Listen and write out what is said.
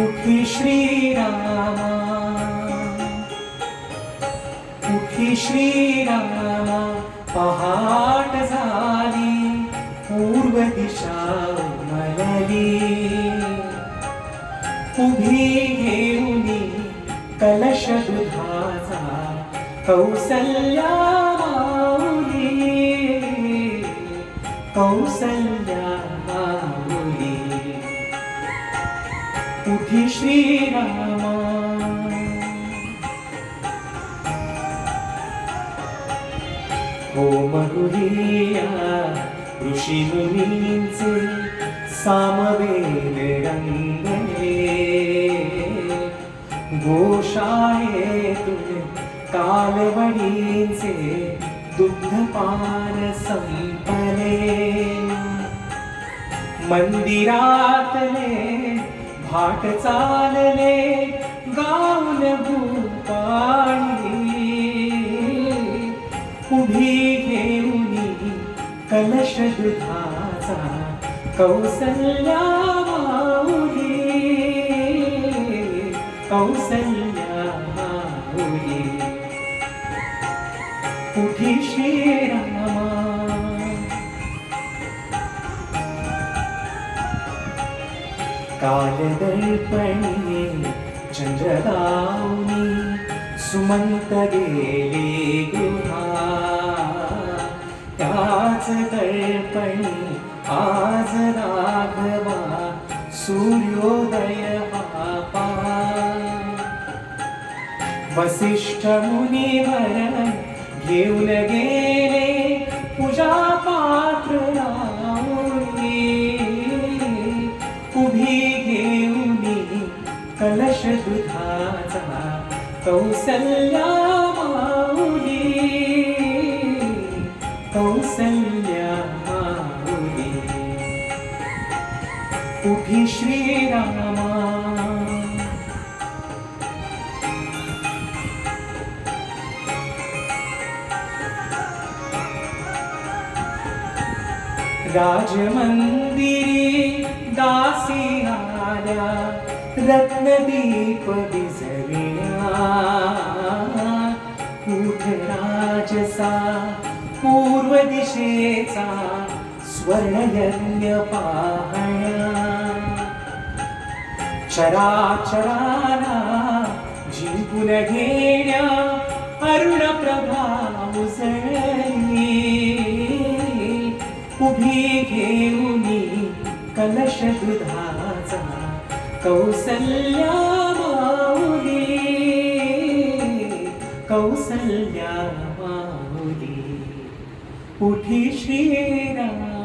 उठी श्रीरामा उठी श्रीरामा पहाट झाली पूर्व दिशा मलली उभी घेऊन कलश दुधाचा कौसल्या माऊली कौसल्या उठी श्रीरामा होमगुरिया ऋषी मुनींचे सामवेद रंगले गोशाळेतून कालवडीचे दुग्धपान संपले मंदिरातले भाट चालले गाऊन भूपाळी उभी घेऊन कलश दुधाचा कौसल्या माऊली. कौसल्या कालदर्पणी चंद्रगावनी सुमंत गेले गुहा. त्याच दर्पणी आज राघवा सूर्योदय हा पहा वसिष्ठ मुनिवर घेऊन गेले पूजा पात्र कलश दुधाचा कौसल्या माऊली कौसल्या माऊली उठी श्रीरामा। राजमंदिरी रत्नदीप विझविला उठ राजसा पूर्व दिशेचा स्वर्णयज्ञ पाहण्या. चराचराला जिंकून घेण्या अरुण प्रभा उभी घेऊनी कलश दुधा कौसल्या माऊली कौसल्या माऊली उठी श्रीरामा